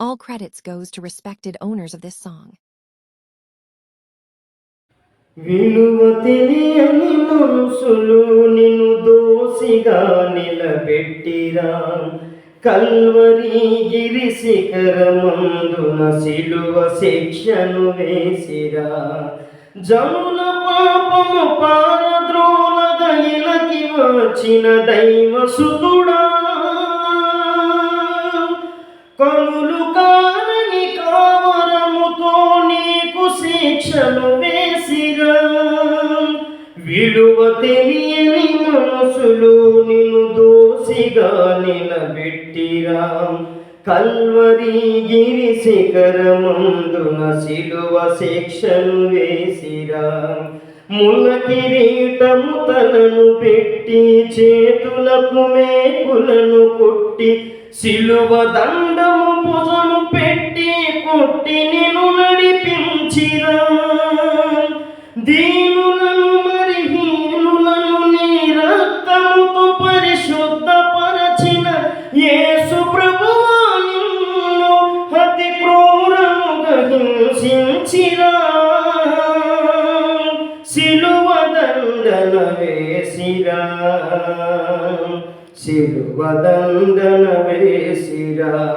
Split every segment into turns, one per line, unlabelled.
All credits goes to respected owners of this song.
విలువ తెలియని మనుషులు నిన్ను దోసిగా నిలబెట్టిరా కల్వరి గిరి శిఖరమందున శిలువ శిక్షను వేసిరా జముల పాపము పారద్రోలగ ఇలకి వచ్చిన దైవ సుతుడా కనులు కానని కావరముతో నీకు శిక్షను వేసిరా. విలువ తెలియని మనసులు నిన్ను దోసిగా నిలబెట్టిరా. కల్వరి గిరి శిఖరమందున శిలువ శిక్షను వేసిరా. ముల కిరీటము తలను పెట్టి చేతులకు మేకులను కొట్టి సిలువ దండము భుజము పెట్టి కొట్టి నేను నడిపించిరా. దీనులను మరి హీనులను నీ రక్తముతో పరిశుద్ధపరచిన యేసు ప్రభువా నిన్ను అతి క్రూరముగా హింసించిరా. సిలువ దండన వేసిరా సిలువ వేసిరా.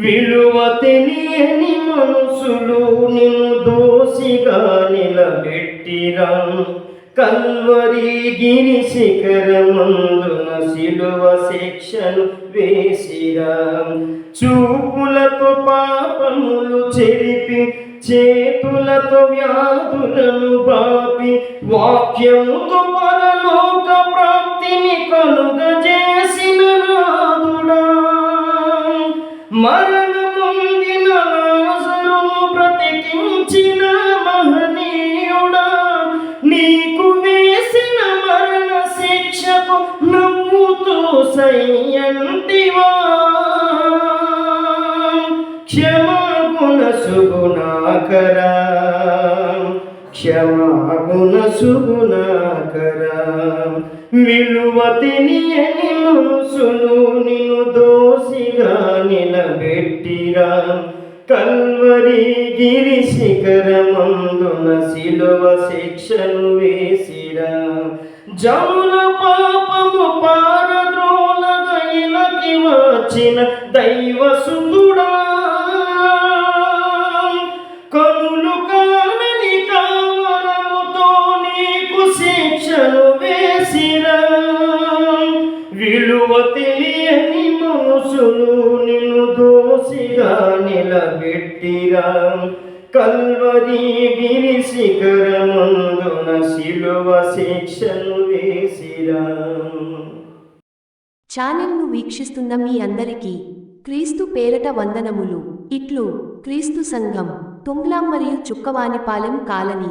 విలువ తెలియని మనసులు నిన్ను దోసిగా నిలబెట్టిరా. కల్వరి గిరి శిఖరమందున శిలువ శిక్షను వేసిరా. చూపులతో పాపములు చెరిపి చేతులతో వ్యాధులను బాపి వాక్యముతో పరలోక ప్రాప్తిని కలుగజేసిన నాదుడా మరణ పొందిన లాజరును బ్రతికించిన మహనీయుడా. నీకు వేసిన మరణ శిక్షకు నవ్వుతూ సయ్యంటివా సుగుణాకరా క్షమాగుణ సుగుణాకర. విలువ తెలియని మనసులు నిన్ను దోసిగా నిలబెట్టిరా. కల్వరి గిరి శిఖరమందున శిలువ శిక్షను వేసిరా. జమున పాపము పారద్రోలగైనకి వచ్చిన దైవ సుతుడా కనులు కానని కావరముతో నీకు శిక్షను వేసిరా విలువ తెలియని మనుషులు నిన్ను దోషిగా నిలబెట్టిరా. కల్వరి గిరి శిఖరమందున శిలువ శిక్షను వేసిరా.
ఛానల్ను వీక్షిస్తున్న మీ అందరికీ క్రీస్తు పేరట వందనములు. ఇట్లు క్రీస్తు సంఘం తుంగ్లాం మరియు చుక్కవాణిపాలెం కాలనీ.